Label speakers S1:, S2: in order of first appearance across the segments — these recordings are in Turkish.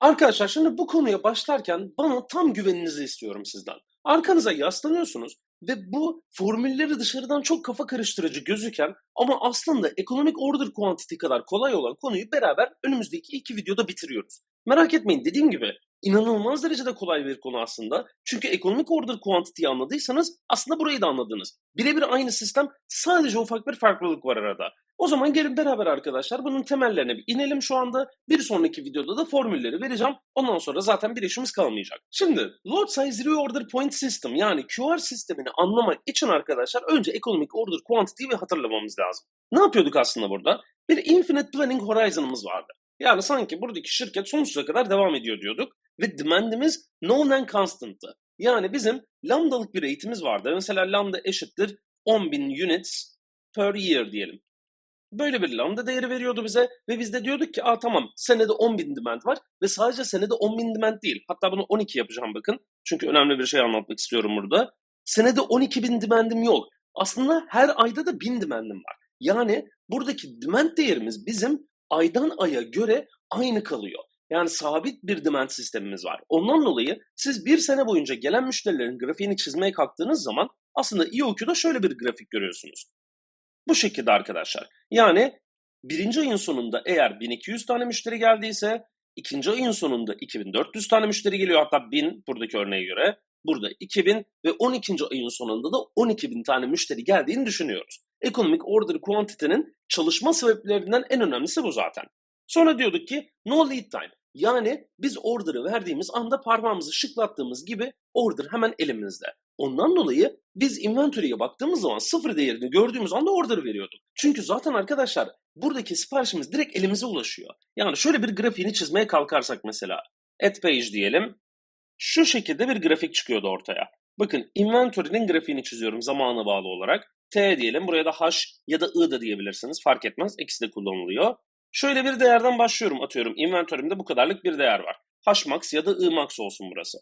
S1: Arkadaşlar şimdi bu konuya başlarken bana tam güveninizi istiyorum sizden. Arkanıza yaslanıyorsunuz ve bu formülleri dışarıdan çok kafa karıştırıcı gözüken ama aslında economic order quantity kadar kolay olan konuyu beraber önümüzdeki iki videoda bitiriyoruz. Merak etmeyin dediğim gibi inanılmaz derecede kolay bir konu aslında. Çünkü economic order quantity'yi anladıysanız aslında burayı da anladınız. Birebir aynı sistem sadece ufak bir farklılık var arada. O zaman gelin beraber arkadaşlar bunun temellerine bir inelim şu anda. Bir sonraki videoda da formülleri vereceğim. Ondan sonra zaten bir işimiz kalmayacak. Şimdi Load Size Reorder Point System yani QR sistemini anlamak için arkadaşlar önce Economic Order Quantity'yi hatırlamamız lazım. Ne yapıyorduk aslında burada? Bir Infinite Planning Horizon'ımız vardı. Yani sanki buradaki şirket sonsuza kadar devam ediyor diyorduk. Ve demandimiz known and constant'tı. Yani bizim lambdalık bir eğitimiz vardı. Mesela lambda eşittir 10.000 units per year diyelim. Böyle bir lambda değeri veriyordu bize ve biz de diyorduk ki Aa, tamam senede 10.000 demand var ve sadece senede 10.000 demand değil. Hatta bunu 12 yapacağım bakın. Çünkü önemli bir şey anlatmak istiyorum burada. Senede 12.000 demandim yok. Aslında her ayda da 1000 demandim var. Yani buradaki demand değerimiz bizim aydan aya göre aynı kalıyor. Yani sabit bir demand sistemimiz var. Ondan dolayı siz bir sene boyunca gelen müşterilerin grafiğini çizmeye kalktığınız zaman aslında EOQ'da şöyle bir grafik görüyorsunuz. Bu şekilde arkadaşlar. Yani birinci ayın sonunda eğer 1200 tane müşteri geldiyse ikinci ayın sonunda 2400 tane müşteri geliyor. Hatta 1000 buradaki örneğe göre. Burada 2000 ve 12. ayın sonunda da 12.000 tane müşteri geldiğini düşünüyoruz. Economic Order Quantity'nin çalışma sebeplerinden en önemlisi bu zaten. Sonra diyorduk ki no lead time. Yani biz order'ı verdiğimiz anda parmağımızı şıklattığımız gibi order hemen elimizde. Ondan dolayı biz inventory'e baktığımız zaman sıfır değerini gördüğümüz anda order veriyorduk. Çünkü zaten arkadaşlar buradaki siparişimiz direkt elimize ulaşıyor. Yani şöyle bir grafiğini çizmeye kalkarsak mesela. At page diyelim. Şu şekilde bir grafik çıkıyordu ortaya. Bakın inventory'nin grafiğini çiziyorum zamana bağlı olarak. T diyelim. Buraya da H ya da I da diyebilirsiniz. Fark etmez. İkisi de kullanılıyor. Şöyle bir değerden başlıyorum atıyorum. Inventory'imde bu kadarlık bir değer var. H max ya da I max olsun burası.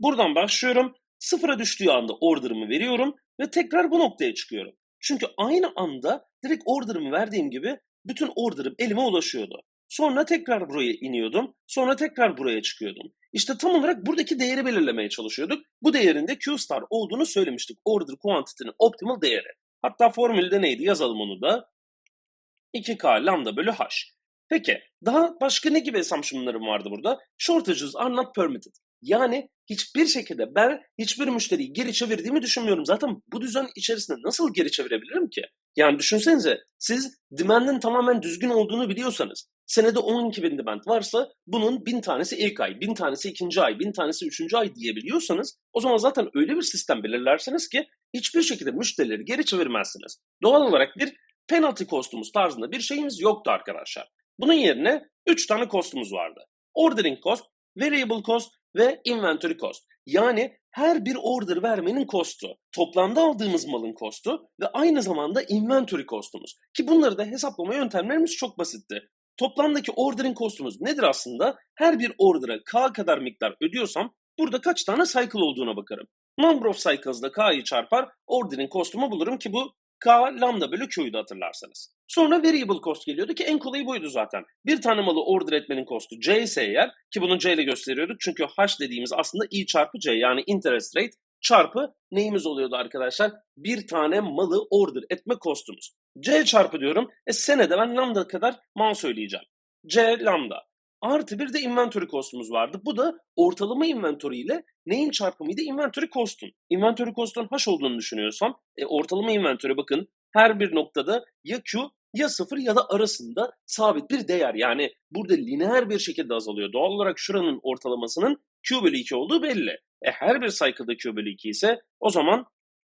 S1: Buradan başlıyorum. Sıfıra düştüğü anda order'ımı veriyorum ve tekrar bu noktaya çıkıyorum. Çünkü aynı anda direkt order'ımı verdiğim gibi bütün order'ım elime ulaşıyordu. Sonra tekrar buraya iniyordum. Sonra tekrar buraya çıkıyordum. İşte tam olarak buradaki değeri belirlemeye çalışıyorduk. Bu değerin de Q star olduğunu söylemiştik. Order quantity'nin optimal değeri. Hatta formülde neydi yazalım onu da. 2K lambda bölü H. Peki daha başka ne gibi assumption'larım vardı burada? Shortages are not permitted. Yani hiçbir şekilde ben hiçbir müşteriyi geri çevirdiğimi düşünmüyorum. Zaten bu düzen içerisinde nasıl geri çevirebilirim ki? Yani düşünsenize siz demand'in tamamen düzgün olduğunu biliyorsanız senede 12 bin demand varsa bunun bin tanesi ilk ay, bin tanesi ikinci ay, bin tanesi üçüncü ay diyebiliyorsanız o zaman zaten öyle bir sistem belirlersiniz ki hiçbir şekilde müşterileri geri çevirmezsiniz. Doğal olarak bir penalty kostumuz tarzında bir şeyimiz yoktu arkadaşlar. Bunun yerine 3 tane kostumuz vardı. Ordering cost, variable cost ve inventory cost. Yani her bir order vermenin kostu, toplamda aldığımız malın kostu ve aynı zamanda inventory kostumuz. Ki bunları da hesaplama yöntemlerimiz çok basitti. Toplamdaki ordering kostumuz nedir aslında? Her bir order'a K kadar miktar ödüyorsam burada kaç tane cycle olduğuna bakarım. Number of cycles'da K'yı çarpar, ordering kostumu bulurum ki bu K lambda bölü Q'ydu hatırlarsanız. Sonra variable cost geliyordu ki en kolayı buydu zaten. Bir tane malı order etmenin kostu C ise eğer ki bunu C ile gösteriyorduk çünkü H dediğimiz aslında I çarpı C yani interest rate çarpı neyimiz oluyordu arkadaşlar? Bir tane malı order etme kostumuz. C çarpı diyorum. E senede ben lambda kadar mal söyleyeceğim. C lambda. Artı bir de inventory kostumuz vardı. Bu da ortalama inventory ile neyin çarpımıydı? Inventory cost'un. Inventory cost'un H olduğunu düşünüyorsam e, ortalama inventory bakın her bir noktada ya Q ya sıfır ya da arasında sabit bir değer. Yani burada lineer bir şekilde azalıyor. Doğal olarak şuranın ortalamasının Q bölü 2 olduğu belli. E her bir cycle'da Q bölü 2 ise o zaman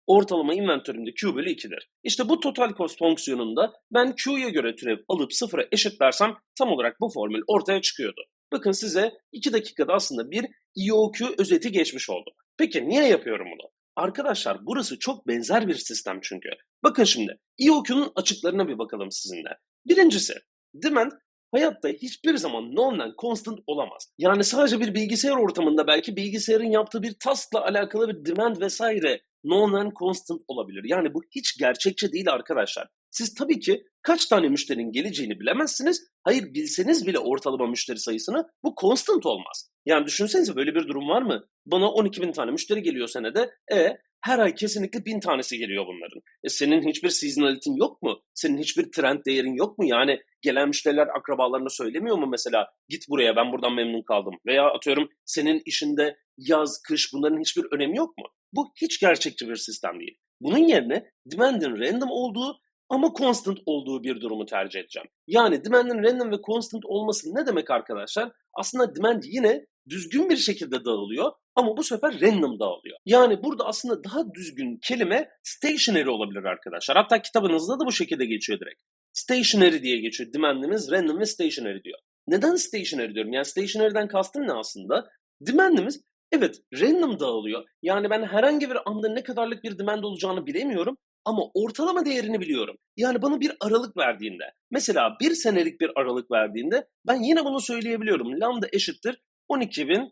S1: ortalama inventörümde Q bölü 2'dir. İşte bu total cost fonksiyonunda ben Q'ya göre türev alıp sıfıra eşitlersem tam olarak bu formül ortaya çıkıyordu. Bakın size 2 dakikada aslında bir EOQ özeti geçmiş oldu. Peki niye yapıyorum bunu? Arkadaşlar burası çok benzer bir sistem çünkü. Bakın şimdi EOQ'nun açıklarına bir bakalım sizinle. Birincisi demand hayatta hiçbir zaman known and constant olamaz. Yani sadece bir bilgisayar ortamında belki bilgisayarın yaptığı bir taskla alakalı bir demand vesaire known and constant olabilir. Yani bu hiç gerçekçi değil arkadaşlar. Siz tabii ki kaç tane müşterinin geleceğini bilemezsiniz. Hayır bilseniz bile ortalama müşteri sayısını bu constant olmaz. Yani düşünsenize böyle bir durum var mı? Bana 12 bin tane müşteri geliyor senede. E her ay kesinlikle bin tanesi geliyor bunların. E senin hiçbir seasonalitin yok mu? Senin hiçbir trend değerin yok mu? Yani gelen müşteriler akrabalarına söylemiyor mu mesela git buraya ben buradan memnun kaldım. Veya atıyorum senin işinde yaz, kış bunların hiçbir önemi yok mu? Bu hiç gerçekçi bir sistem değil. Bunun yerine demand'in random olduğu ama constant olduğu bir durumu tercih edeceğim. Yani demand'in random ve constant olması ne demek arkadaşlar? Aslında demand yine düzgün bir şekilde dağılıyor ama bu sefer random dağılıyor. Yani burada aslında daha düzgün kelime stationary olabilir arkadaşlar. Hatta kitabınızda da bu şekilde geçiyor direkt. Stationary diye geçiyor. Demand'imiz random ve stationary diyor. Neden stationary diyorum? Yani stationary'den kastım ne aslında? Demand'imiz evet random dağılıyor. Yani ben herhangi bir anda ne kadarlık bir demand olacağını bilemiyorum ama ortalama değerini biliyorum. Yani bana bir aralık verdiğinde, mesela bir senelik bir aralık verdiğinde ben yine bunu söyleyebiliyorum. Lambda eşittir 12.000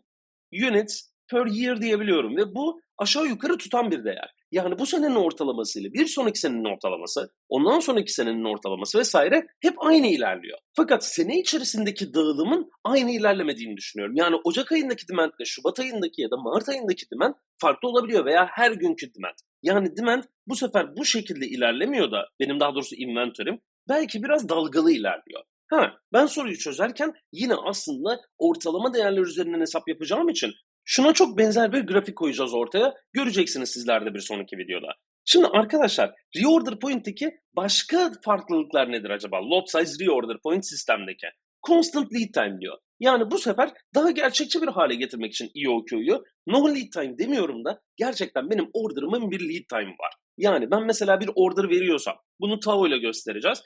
S1: units per year diyebiliyorum ve bu aşağı yukarı tutan bir değer. Yani bu senenin ortalamasıyla bir sonraki senenin ortalaması, ondan sonraki senenin ortalaması vesaire hep aynı ilerliyor. Fakat sene içerisindeki dağılımın aynı ilerlemediğini düşünüyorum. Yani Ocak ayındaki demand ile Şubat ayındaki ya da Mart ayındaki demand farklı olabiliyor veya her günkü demand. Yani demand bu sefer bu şekilde ilerlemiyor da benim daha doğrusu inventory'im belki biraz dalgalı ilerliyor. Ha, ben soruyu çözerken yine aslında ortalama değerler üzerinden hesap yapacağım için şuna çok benzer bir grafik koyacağız ortaya. Göreceksiniz sizler de bir sonraki videoda. Şimdi arkadaşlar reorder point'teki başka farklılıklar nedir acaba? Lot size reorder point sistemdeki. Constant lead time diyor. Yani bu sefer daha gerçekçi bir hale getirmek için EOQ'yu no lead time demiyorum da gerçekten benim order'ımın bir lead time var. Yani ben mesela bir order veriyorsam bunu TAO ile göstereceğiz.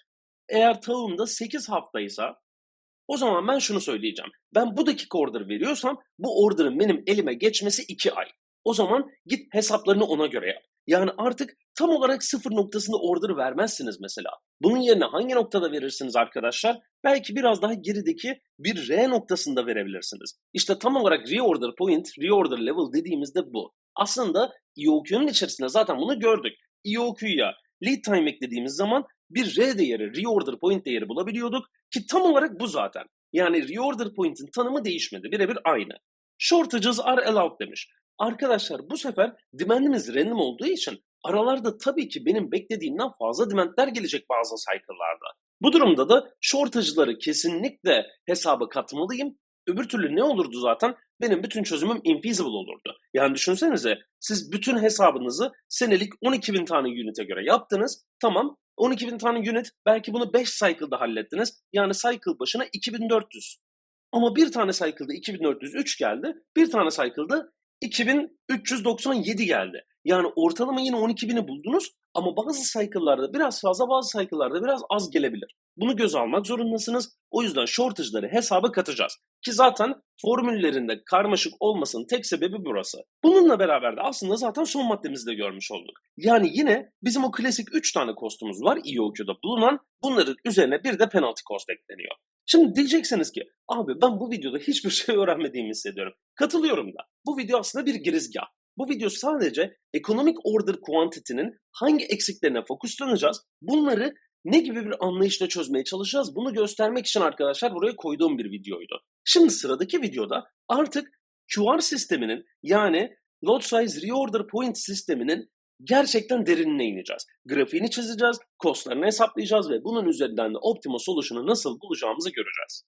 S1: Eğer TAO'mda 8 haftaysa o zaman ben şunu söyleyeceğim. Ben bu dakika order veriyorsam bu order'ın benim elime geçmesi 2 ay. O zaman git hesaplarını ona göre yap. Yani artık tam olarak sıfır noktasında order vermezsiniz mesela. Bunun yerine hangi noktada verirsiniz arkadaşlar? Belki biraz daha gerideki bir R noktasında verebilirsiniz. İşte tam olarak reorder point, reorder level dediğimizde bu. Aslında EOQ'nun içerisinde zaten bunu gördük. EOQ'ya lead time eklediğimiz zaman bir R değeri, reorder point değeri bulabiliyorduk ki tam olarak bu zaten. Yani reorder point'in tanımı değişmedi. Birebir aynı. Shortages are allowed demiş. Arkadaşlar bu sefer demandimiz random olduğu için aralarda tabii ki benim beklediğimden fazla demandler gelecek bazı cycle'larda. Bu durumda da shortage'ları kesinlikle hesaba katmalıyım. Öbür türlü ne olurdu zaten? Benim bütün çözümüm infeasible olurdu. Yani düşünsenize siz bütün hesabınızı senelik 12 bin tane unit'e göre yaptınız. Tamam 12 bin tane unit belki bunu 5 cycle'da hallettiniz. Yani cycle başına 2400. Ama bir tane cycle'da 2403 geldi. Bir tane cycle'da 2397 geldi. Yani ortalama yine 12.000'i buldunuz ama bazı cycle'larda biraz fazla bazı cycle'larda biraz az gelebilir. Bunu göz almak zorundasınız. O yüzden shortage'ları hesaba katacağız. Ki zaten formüllerinde karmaşık olmasının tek sebebi burası. Bununla beraber de aslında zaten son maddemizi de görmüş olduk. Yani yine bizim o klasik 3 tane kostumuz var EOQ'da bulunan. Bunların üzerine bir de penalty cost ekleniyor. Şimdi diyeceksiniz ki abi ben bu videoda hiçbir şey öğrenmediğimi hissediyorum. Katılıyorum da. Bu video aslında bir girizgah. Bu video sadece ekonomik order quantity'nin hangi eksiklerine fokuslanacağız. Bunları ne gibi bir anlayışla çözmeye çalışacağız bunu göstermek için arkadaşlar buraya koyduğum bir videoydu. Şimdi sıradaki videoda artık QR sisteminin yani lot size reorder point sisteminin gerçekten derinine ineceğiz. Grafiğini çizeceğiz, costlarını hesaplayacağız ve bunun üzerinden de optimal solution'u nasıl bulacağımızı göreceğiz.